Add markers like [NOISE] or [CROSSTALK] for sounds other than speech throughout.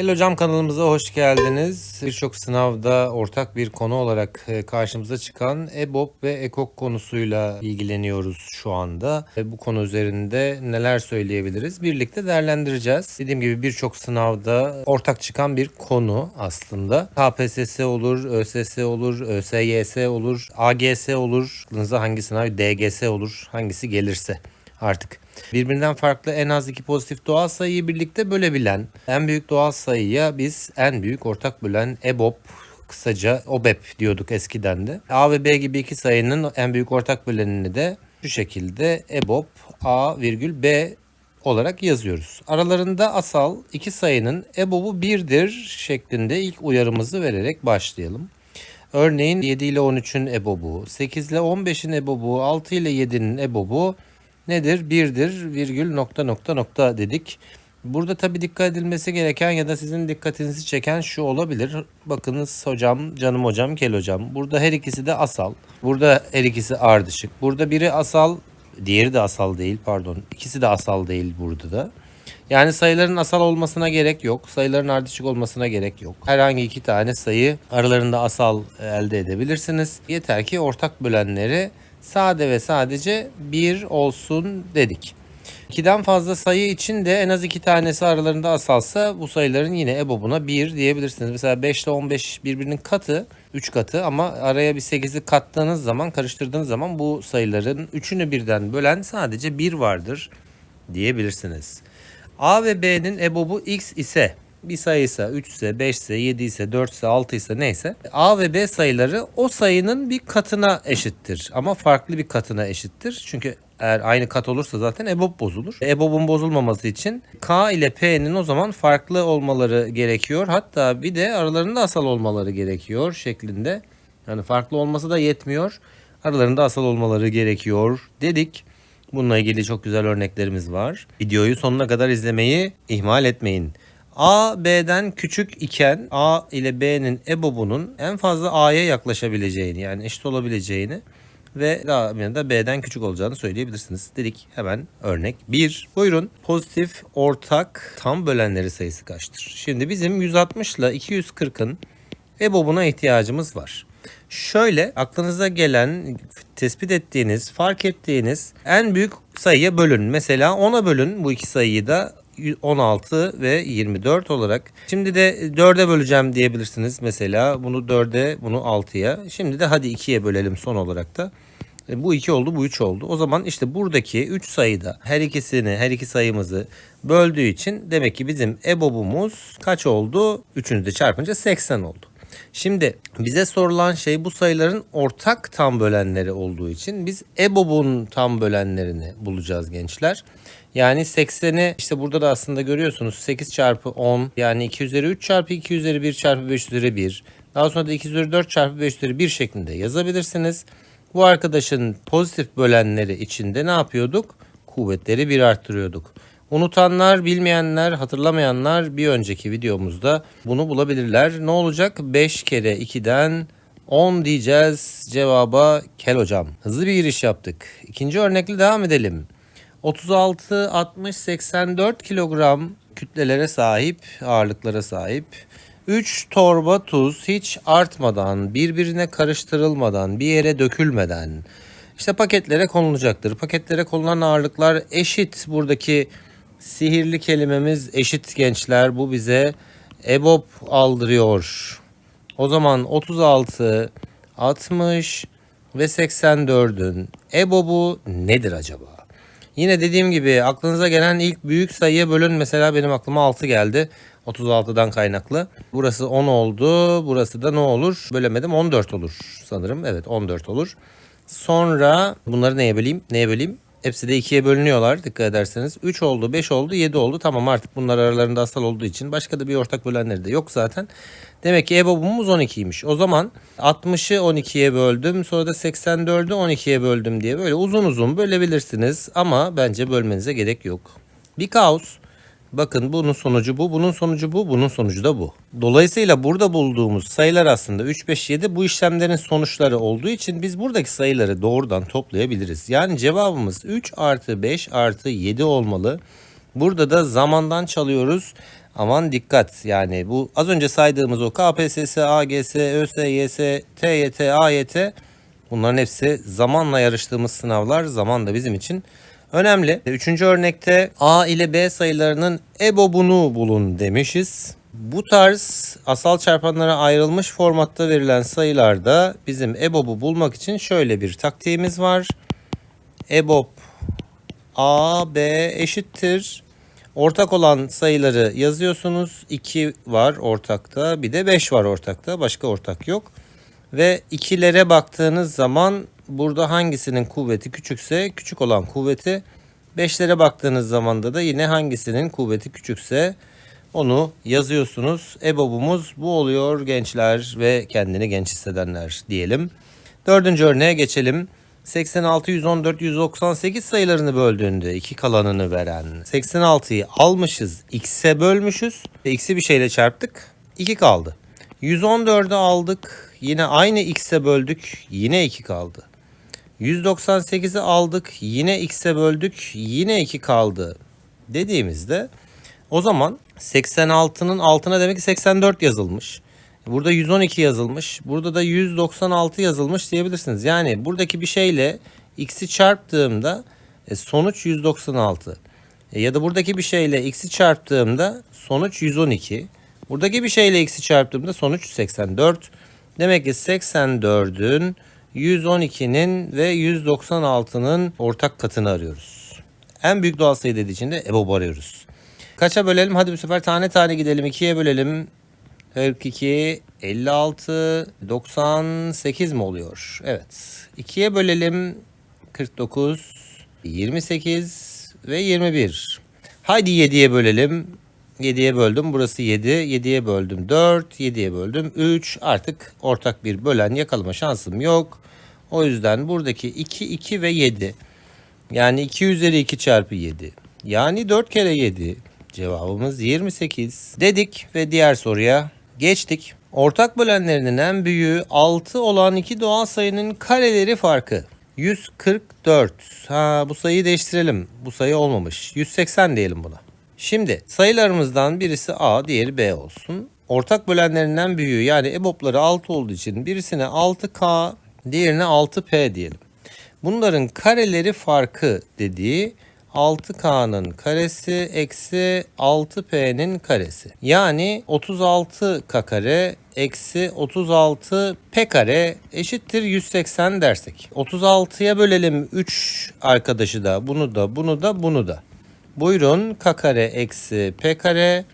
Kel Hocam kanalımıza hoş geldiniz. Birçok sınavda ortak bir konu olarak e, karşımıza çıkan EBOB ve EKOK konusuyla ilgileniyoruz şu anda. E, Bu konu üzerinde neler söyleyebiliriz? Birlikte değerlendireceğiz. Dediğim gibi birçok sınavda ortak çıkan bir konu aslında. KPSS olur, ÖSS olur, ÖSYS olur, AGS olur. Aklınıza hangi sınav? DGS olur. Hangisi gelirse artık. Birbirinden farklı en az iki pozitif doğal sayıyı birlikte bölebilen en büyük doğal sayıya biz en büyük ortak bölen EBOB kısaca OBEP diyorduk eskiden de. A ve B gibi iki sayının en büyük ortak bölenini de şu şekilde EBOB A virgül B olarak yazıyoruz. Aralarında asal iki sayının EBOB'u birdir şeklinde ilk uyarımızı vererek başlayalım. Örneğin 7 ile 13'ün EBOB'u, 8 ile 15'in EBOB'u, 6 ile 7'nin EBOB'u nedir? Birdir virgül nokta nokta nokta dedik. Burada tabi dikkat edilmesi gereken ya da sizin dikkatinizi çeken şu olabilir. Bakınız hocam, canım hocam, kel hocam. Burada her ikisi de asal. Burada her ikisi ardışık. Burada biri asal, diğeri de asal değil pardon. İkisi de asal değil burada da. Yani sayıların asal olmasına gerek yok. Sayıların ardışık olmasına gerek yok. Herhangi iki tane sayı aralarında asal elde edebilirsiniz. Yeter ki ortak bölenleri sade ve sadece bir olsun dedik. 2'den fazla sayı için de en az iki tanesi aralarında asalsa bu sayıların yine EBOB'una 1 diyebilirsiniz. Mesela 5 ile 15 birbirinin katı, 3 katı ama araya bir 8'i kattığınız zaman, karıştırdığınız zaman bu sayıların üçünü birden bölen sadece 1 vardır diyebilirsiniz. A ve B'nin EBOB'u X ise bir sayıysa 3 ise 5 ise 7 ise 4 ise 6 ise neyse A ve B sayıları o sayının bir katına eşittir ama farklı bir katına eşittir. Çünkü eğer aynı kat olursa zaten EBOB bozulur. EBOB'un bozulmaması için K ile P'nin o zaman farklı olmaları gerekiyor. Hatta bir de aralarında asal olmaları gerekiyor şeklinde. Yani farklı olması da yetmiyor. Aralarında asal olmaları gerekiyor dedik. Bununla ilgili çok güzel örneklerimiz var. Videoyu sonuna kadar izlemeyi ihmal etmeyin. A B'den küçük iken A ile B'nin EBOB'unun en fazla A'ya yaklaşabileceğini yani eşit olabileceğini ve daha da B'den küçük olacağını söyleyebilirsiniz. Dedik hemen örnek 1. Buyurun pozitif ortak tam bölenleri sayısı kaçtır? Şimdi bizim 160 ile 240'ın EBOB'una ihtiyacımız var. Şöyle aklınıza gelen, tespit ettiğiniz, fark ettiğiniz en büyük sayıya bölün. Mesela 10'a bölün bu iki sayıyı da 16 ve 24 olarak. Şimdi de 4'e böleceğim diyebilirsiniz mesela. Bunu 4'e, bunu 6'ya. Şimdi de hadi 2'ye bölelim son olarak da. E, Bu 2 oldu, bu 3 oldu. O zaman işte buradaki 3 sayıda her ikisini, her iki sayımızı böldüğü için demek ki bizim EBOB'umuz kaç oldu? Üçünü de çarpınca 80 oldu. Şimdi bize sorulan şey bu sayıların ortak tam bölenleri olduğu için biz EBOB'un tam bölenlerini bulacağız gençler. Yani 80'i işte burada da aslında görüyorsunuz 8 çarpı 10 yani 2 üzeri 3 çarpı 2 üzeri 1 çarpı 5 üzeri 1. Daha sonra da 2 üzeri 4 çarpı 5 üzeri 1 şeklinde yazabilirsiniz. Bu arkadaşın pozitif bölenleri içinde ne yapıyorduk? Kuvvetleri bir arttırıyorduk. Unutanlar, bilmeyenler, hatırlamayanlar bir önceki videomuzda bunu bulabilirler. Ne olacak? 5 kere 2'den 10 diyeceğiz cevaba Kel hocam. Hızlı bir giriş yaptık. İkinci örnekle devam edelim. 36, 60, 84 kilogram kütlelere sahip, ağırlıklara sahip. 3 torba tuz hiç artmadan, birbirine karıştırılmadan, bir yere dökülmeden işte paketlere konulacaktır. Paketlere konulan ağırlıklar eşit. Buradaki sihirli kelimemiz eşit gençler. Bu bize EBOB aldırıyor. O zaman 36, 60 ve 84'ün EBOB'u nedir acaba? Yine dediğim gibi aklınıza gelen ilk büyük sayıya bölün. Mesela benim aklıma 6 geldi. 36'dan kaynaklı. Burası 10 oldu. Burası da ne olur? Bölemedim 14 olur sanırım. Evet 14 olur. Sonra bunları neye böleyim? Neye böleyim? Hepsi de 2'ye bölünüyorlar dikkat ederseniz. 3 oldu, 5 oldu, 7 oldu. Tamam artık bunlar aralarında asal olduğu için başka da bir ortak bölenleri de yok zaten. Demek ki EBOB'umuz 12'ymiş. O zaman 60'ı 12'ye böldüm. Sonra da 84'ü 12'ye böldüm diye böyle uzun uzun bölebilirsiniz. Ama bence bölmenize gerek yok. Bir kaos. Bakın bunun sonucu bu, bunun sonucu bu, bunun sonucu da bu. Dolayısıyla burada bulduğumuz sayılar aslında 3, 5, 7 bu işlemlerin sonuçları olduğu için biz buradaki sayıları doğrudan toplayabiliriz. Yani cevabımız 3 artı 5 artı 7 olmalı. Burada da zamandan çalıyoruz. Aman dikkat yani bu az önce saydığımız o KPSS, AGS, ÖSYS, TYT, AYT bunların hepsi zamanla yarıştığımız sınavlar. Zaman da bizim için önemli. Üçüncü örnekte A ile B sayılarının EBOB'unu bulun demişiz. Bu tarz asal çarpanlara ayrılmış formatta verilen sayılarda bizim EBOB'u bulmak için şöyle bir taktiğimiz var. EBOB A, B eşittir. Ortak olan sayıları yazıyorsunuz. 2 var ortakta. Bir de 5 var ortakta. Başka ortak yok. Ve ikilere baktığınız zaman burada hangisinin kuvveti küçükse küçük olan kuvveti. Beşlere baktığınız zaman da yine hangisinin kuvveti küçükse onu yazıyorsunuz. EBOB'umuz bu oluyor gençler ve kendini genç hissedenler diyelim. Dördüncü örneğe geçelim. 86, 114, 198 sayılarını böldüğünde iki kalanını veren 86'yı almışız, x'e bölmüşüz. X'i bir şeyle çarptık. 2 kaldı. 114'ü aldık. Yine aynı x'e böldük. Yine 2 kaldı. 198'i aldık. Yine x'e böldük. Yine 2 kaldı. Dediğimizde o zaman 86'nın altına demek ki 84 yazılmış. Burada 112 yazılmış. Burada da 196 yazılmış diyebilirsiniz. Yani buradaki bir şeyle x'i çarptığımda e, sonuç 196. E, ya da buradaki bir şeyle x'i çarptığımda sonuç 112. Buradaki bir şeyle x'i çarptığımda sonuç 84. Demek ki 84'ün 112'nin ve 196'nın ortak katını arıyoruz. En büyük doğal sayı dediği için de EBOB arıyoruz. Kaça bölelim? Hadi bu sefer tane tane gidelim. 2'ye bölelim. 42, 56, 98 mi oluyor? Evet. 2'ye bölelim. 49, 28 ve 21. Haydi 7'ye bölelim. 7'ye böldüm. Burası 7. 7'ye böldüm 4. 7'ye böldüm 3. Artık ortak bir bölen yakalama şansım yok. O yüzden buradaki 2, 2 ve 7. Yani 2 üzeri 2 çarpı 7. Yani 4 kere 7. Cevabımız 28 dedik ve diğer soruya geçtik. Ortak bölenlerinin en büyüğü 6 olan iki doğal sayının kareleri farkı. 144. Ha bu sayıyı değiştirelim. Bu sayı olmamış. 180 diyelim buna. Şimdi sayılarımızdan birisi A, diğeri B olsun. Ortak bölenlerinden büyüğü yani EBOB'ları 6 olduğu için birisine 6K, diğerine 6P diyelim. Bunların kareleri farkı dediği 6K'nın karesi eksi 6P'nin karesi. Yani 36K kare eksi 36P kare eşittir 180 dersek. 36'ya bölelim 3 arkadaşı da bunu da bunu da bunu da. Buyurun K kare eksi P kare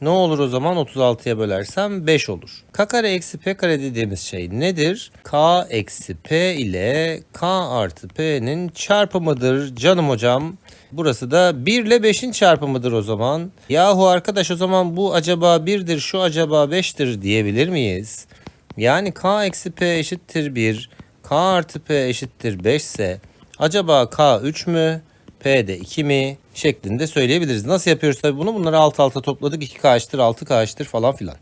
ne olur o zaman 36'ya bölersem 5 olur. K kare eksi P kare dediğimiz şey nedir? K eksi P ile K artı P'nin çarpımıdır canım hocam. Burası da 1 ile 5'in çarpımıdır o zaman. Yahu arkadaş o zaman bu acaba 1'dir şu acaba 5'tir diyebilir miyiz? Yani K eksi P eşittir 1, K artı P eşittir 5 ise acaba K 3 mü? P de 2 mi? şeklinde söyleyebiliriz. Nasıl yapıyoruz tabii bunu? Bunları alt alta topladık. 2K eşittir 6K eşittir falan filan.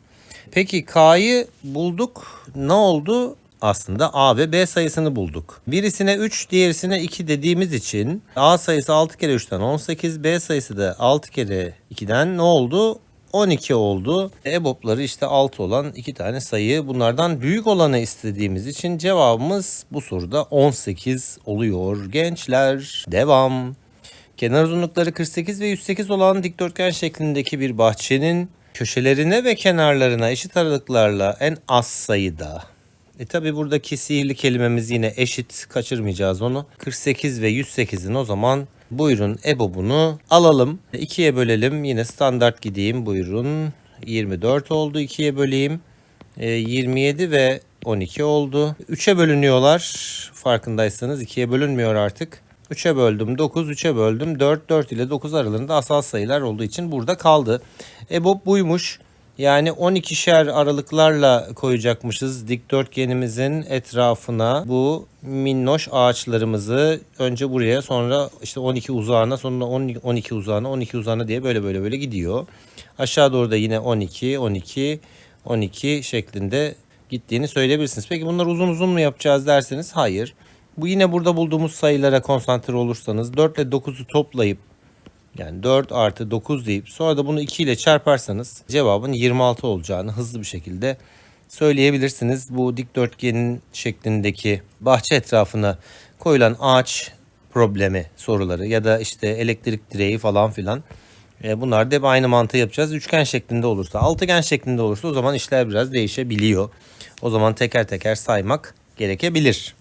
Peki K'yı bulduk. Ne oldu? Aslında A ve B sayısını bulduk. Birisine 3, diğerisine 2 dediğimiz için A sayısı 6 kere 3'ten 18, B sayısı da 6 kere 2'den ne oldu? 12 oldu. EBOB'ları işte 6 olan iki tane sayı. Bunlardan büyük olanı istediğimiz için cevabımız bu soruda 18 oluyor. Gençler devam. Kenar uzunlukları 48 ve 108 olan dikdörtgen şeklindeki bir bahçenin köşelerine ve kenarlarına eşit aralıklarla en az sayıda e tabi buradaki sihirli kelimemiz yine eşit kaçırmayacağız onu. 48 ve 108'in o zaman buyurun EBOB'unu alalım. 2'ye bölelim yine standart gideyim buyurun. 24 oldu 2'ye böleyim. E, 27 ve 12 oldu. 3'e bölünüyorlar farkındaysanız 2'ye bölünmüyor artık. 3'e böldüm 9, 3'e böldüm 4, 4 ile 9 aralığında asal sayılar olduğu için burada kaldı. EBOB buymuş. Yani 12'şer aralıklarla koyacakmışız dikdörtgenimizin etrafına bu minnoş ağaçlarımızı önce buraya sonra işte 12 uzağına sonra 12 uzağına 12 uzağına diye böyle böyle böyle gidiyor. Aşağı doğru da yine 12 12 12 şeklinde gittiğini söyleyebilirsiniz. Peki bunları uzun uzun mu yapacağız derseniz hayır. Bu yine burada bulduğumuz sayılara konsantre olursanız 4 ile 9'u toplayıp Yani 4 artı 9 deyip sonra da bunu 2 ile çarparsanız cevabın 26 olacağını hızlı bir şekilde söyleyebilirsiniz. Bu dikdörtgenin şeklindeki bahçe etrafına koyulan ağaç problemi soruları ya da işte elektrik direği falan filan. E, bunlar da hep aynı mantığı yapacağız. Üçgen şeklinde olursa, altıgen şeklinde olursa o zaman işler biraz değişebiliyor. O zaman teker teker saymak gerekebilir.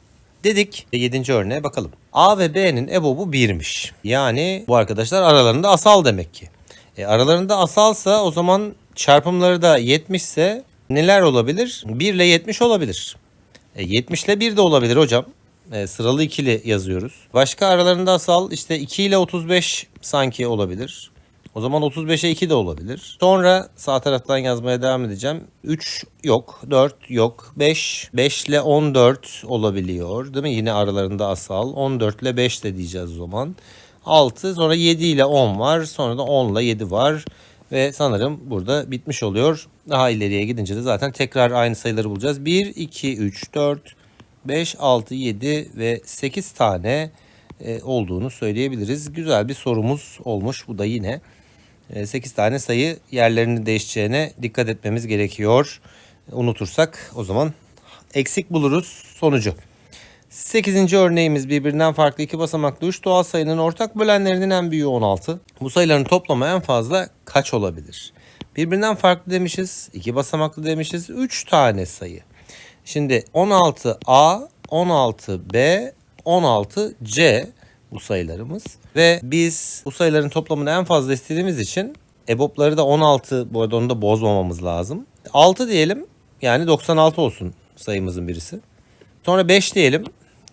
Dedik. 7. örneğe bakalım. A ve B'nin EBOB'u 1'miş. Yani bu arkadaşlar aralarında asal demek ki. E, aralarında asalsa o zaman çarpımları da 70 ise neler olabilir? 1 ile 70 olabilir. E, 70 ile 1 de olabilir hocam. E, sıralı ikili yazıyoruz. Başka aralarında asal işte 2 ile 35 sanki olabilir. O zaman 35'e 2 de olabilir. Sonra sağ taraftan yazmaya devam edeceğim. 3 yok, 4 yok, 5, 5 ile 14 olabiliyor. Değil mi? Yine aralarında asal. 14 ile 5 de diyeceğiz o zaman. 6 sonra 7 ile 10 var. Sonra da 10 ile 7 var. Ve sanırım burada bitmiş oluyor. Daha ileriye gidince de zaten tekrar aynı sayıları bulacağız. 1, 2, 3, 4, 5, 6, 7 ve 8 tane e, olduğunu söyleyebiliriz. Güzel bir sorumuz olmuş bu da yine. 8 tane sayı yerlerini değişeceğine dikkat etmemiz gerekiyor. Unutursak o zaman eksik buluruz sonucu. 8. örneğimiz birbirinden farklı iki basamaklı 3 doğal sayının ortak bölenlerinin en büyüğü 16. Bu sayıların toplamı en fazla kaç olabilir? Birbirinden farklı demişiz, iki basamaklı demişiz, 3 tane sayı. Şimdi 16A, 16B, 16C bu sayılarımız. Ve biz bu sayıların toplamını en fazla istediğimiz için EBOB'ları da 16 bu arada onu da bozmamamız lazım. 6 diyelim yani 96 olsun sayımızın birisi. Sonra 5 diyelim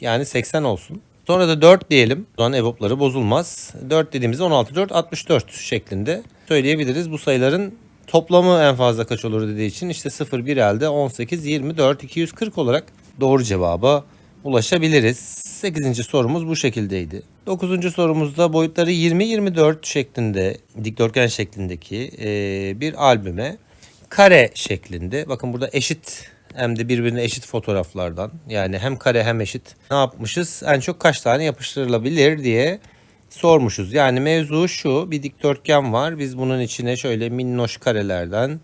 yani 80 olsun. Sonra da 4 diyelim. O zaman EBOB'ları bozulmaz. 4 dediğimizde 16, 4, 64 şeklinde söyleyebiliriz. Bu sayıların toplamı en fazla kaç olur dediği için işte 0, 1 elde 18, 24, 240 olarak doğru cevaba ulaşabiliriz. 8. sorumuz bu şekildeydi. 9. sorumuzda boyutları 20-24 şeklinde dikdörtgen şeklindeki e, bir albüme kare şeklinde bakın burada eşit hem de birbirine eşit fotoğraflardan yani hem kare hem eşit ne yapmışız en çok kaç tane yapıştırılabilir diye sormuşuz. Yani mevzu şu bir dikdörtgen var biz bunun içine şöyle minnoş karelerden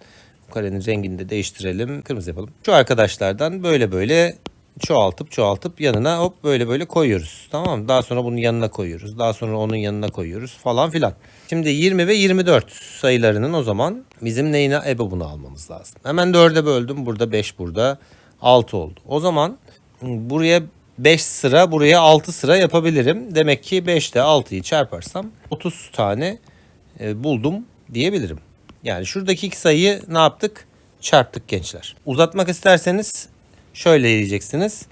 karenin rengini de değiştirelim kırmızı yapalım. Şu arkadaşlardan böyle böyle çoğaltıp çoğaltıp yanına hop böyle böyle koyuyoruz. Tamam mı? Daha sonra bunun yanına koyuyoruz. Daha sonra onun yanına koyuyoruz falan filan. Şimdi 20 ve 24 sayılarının o zaman bizim neyine ebobunu almamız lazım. Hemen 4'e böldüm. Burada 5 burada 6 oldu. O zaman buraya 5 sıra buraya 6 sıra yapabilirim. Demek ki 5 ile 6'yı çarparsam 30 tane e, buldum diyebilirim. Yani şuradaki iki sayıyı ne yaptık? Çarptık gençler. Uzatmak isterseniz şöyle diyeceksiniz.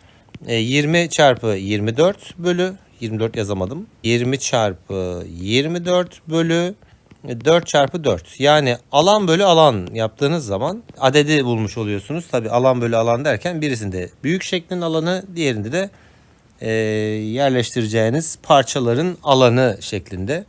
20 e, çarpı 24 bölü 24 yazamadım. 20 çarpı 24 bölü 4 çarpı 4. Yani alan bölü alan yaptığınız zaman adedi bulmuş oluyorsunuz. Tabi alan bölü alan derken birisinde büyük şeklin alanı diğerinde de e, yerleştireceğiniz parçaların alanı şeklinde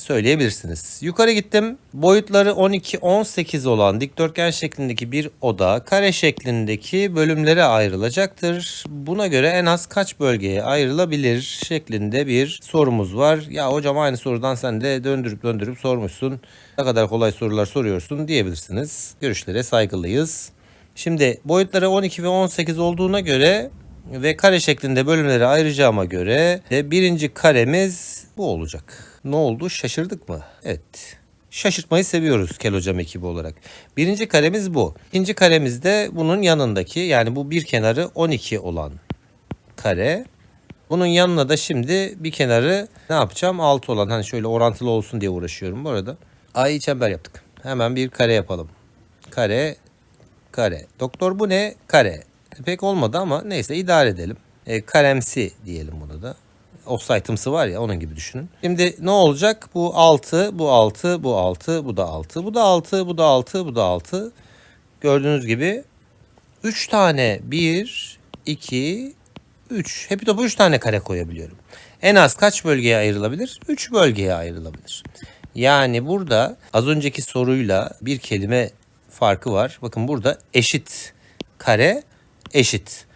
söyleyebilirsiniz. Yukarı gittim. Boyutları 12-18 olan dikdörtgen şeklindeki bir oda kare şeklindeki bölümlere ayrılacaktır. Buna göre en az kaç bölgeye ayrılabilir şeklinde bir sorumuz var. Ya hocam aynı sorudan sen de döndürüp döndürüp sormuşsun. Ne kadar kolay sorular soruyorsun diyebilirsiniz. Görüşlere saygılıyız. Şimdi boyutları 12 ve 18 olduğuna göre ve kare şeklinde bölümlere ayıracağıma göre de birinci karemiz bu olacak. Ne oldu? Şaşırdık mı? Evet. Şaşırtmayı seviyoruz Kel Hocam ekibi olarak. Birinci karemiz bu. İkinci karemiz de bunun yanındaki yani bu bir kenarı 12 olan kare. Bunun yanına da şimdi bir kenarı ne yapacağım? 6 olan hani şöyle orantılı olsun diye uğraşıyorum bu arada. Ay çember yaptık. Hemen bir kare yapalım. Kare, kare. Doktor bu ne? Kare. Pek olmadı ama neyse idare edelim. E, karemsi diyelim bunu offsite'ımsı var ya onun gibi düşünün. Şimdi ne olacak? Bu 6, bu 6, bu 6, bu da 6, bu da 6, bu da 6, bu da 6. Gördüğünüz gibi 3 tane 1, 2, 3. Hepi topu 3 tane kare koyabiliyorum. En az kaç bölgeye ayrılabilir? 3 bölgeye ayrılabilir. Yani burada az önceki soruyla bir kelime farkı var. Bakın burada eşit kare eşit.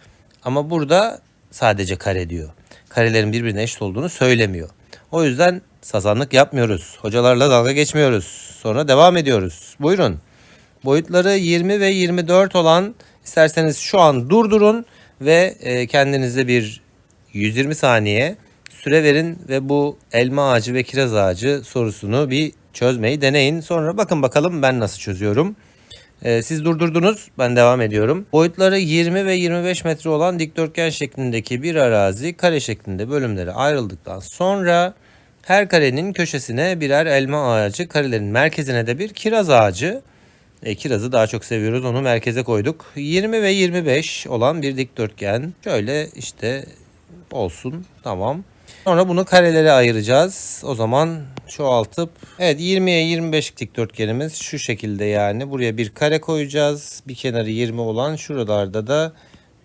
Ama burada sadece kare diyor karelerin birbirine eşit olduğunu söylemiyor. O yüzden sazanlık yapmıyoruz. Hocalarla dalga geçmiyoruz. Sonra devam ediyoruz. Buyurun. Boyutları 20 ve 24 olan isterseniz şu an durdurun ve e, kendinize bir 120 saniye süre verin ve bu elma ağacı ve kiraz ağacı sorusunu bir çözmeyi deneyin. Sonra bakın bakalım ben nasıl çözüyorum. Ee, siz durdurdunuz, ben devam ediyorum. Boyutları 20 ve 25 metre olan dikdörtgen şeklindeki bir arazi kare şeklinde bölümlere ayrıldıktan sonra her karenin köşesine birer elma ağacı, karelerin merkezine de bir kiraz ağacı. E, kirazı daha çok seviyoruz, onu merkeze koyduk. 20 ve 25 olan bir dikdörtgen. Şöyle işte olsun, tamam. Sonra bunu karelere ayıracağız. O zaman çoğaltıp evet 20'ye 25 dikdörtgenimiz şu şekilde yani. Buraya bir kare koyacağız. Bir kenarı 20 olan şuralarda da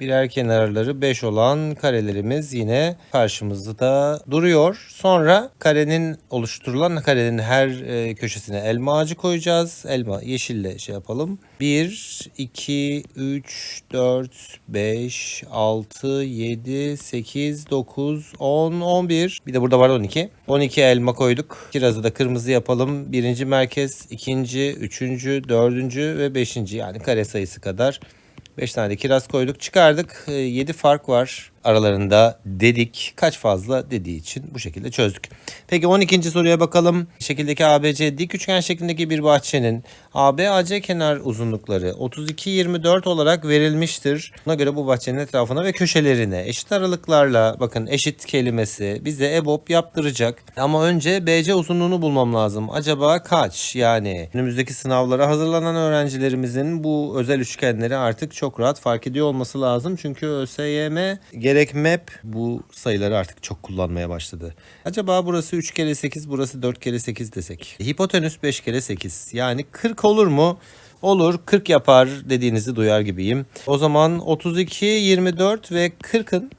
birer kenarları 5 olan karelerimiz yine karşımızda duruyor. Sonra karenin oluşturulan karenin her e, köşesine elma ağacı koyacağız. Elma yeşille şey yapalım. 1, 2, 3, 4, 5, 6, 7, 8, 9, 10, 11. Bir de burada var 12. 12 elma koyduk. Kirazı da kırmızı yapalım. Birinci merkez, ikinci, üçüncü, dördüncü ve beşinci yani kare sayısı kadar 5 tane de kiraz koyduk. Çıkardık. 7 fark var aralarında dedik. Kaç fazla dediği için bu şekilde çözdük. Peki 12. soruya bakalım. Şekildeki ABC dik üçgen şeklindeki bir bahçenin AB AC kenar uzunlukları 32 24 olarak verilmiştir. Buna göre bu bahçenin etrafına ve köşelerine eşit aralıklarla bakın eşit kelimesi bize EBOB yaptıracak. Ama önce BC uzunluğunu bulmam lazım. Acaba kaç? Yani önümüzdeki sınavlara hazırlanan öğrencilerimizin bu özel üçgenleri artık çok rahat fark ediyor olması lazım. Çünkü ÖSYM gerek map bu sayıları artık çok kullanmaya başladı. Acaba burası 3 kere 8 burası 4 kere 8 desek. Hipotenüs 5 kere 8 yani 40 olur mu? Olur 40 yapar dediğinizi duyar gibiyim. O zaman 32, 24 ve 40'ın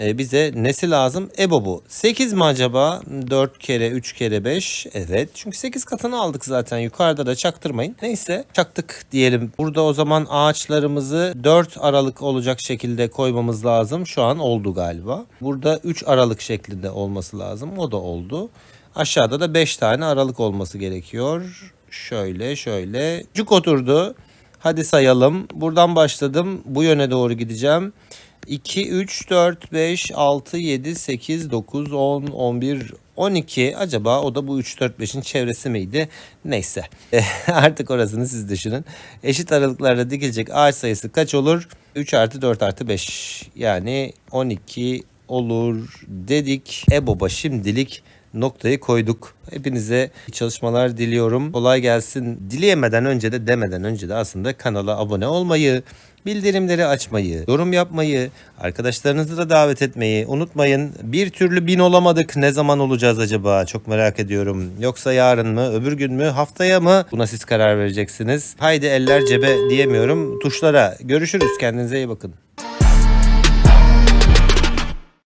e, bize nesi lazım? EBOB'u. 8 mi acaba? 4 kere 3 kere 5. Evet. Çünkü 8 katını aldık zaten. Yukarıda da çaktırmayın. Neyse çaktık diyelim. Burada o zaman ağaçlarımızı 4 aralık olacak şekilde koymamız lazım. Şu an oldu galiba. Burada 3 aralık şeklinde olması lazım. O da oldu. Aşağıda da 5 tane aralık olması gerekiyor. Şöyle şöyle. Cuk oturdu. Hadi sayalım. Buradan başladım. Bu yöne doğru gideceğim. 2, 3, 4, 5, 6, 7, 8, 9, 10, 11, 12. Acaba o da bu 3, 4, 5'in çevresi miydi? Neyse. [LAUGHS] Artık orasını siz düşünün. Eşit aralıklarla dikilecek ağaç sayısı kaç olur? 3 artı 4 artı 5. Yani 12 olur dedik. EBOB'a şimdilik noktayı koyduk. Hepinize çalışmalar diliyorum. Kolay gelsin. Dileyemeden önce de demeden önce de aslında kanala abone olmayı, bildirimleri açmayı, yorum yapmayı, arkadaşlarınızı da davet etmeyi unutmayın. Bir türlü bin olamadık. Ne zaman olacağız acaba? Çok merak ediyorum. Yoksa yarın mı, öbür gün mü, haftaya mı? Buna siz karar vereceksiniz. Haydi eller cebe diyemiyorum. Tuşlara. Görüşürüz. Kendinize iyi bakın.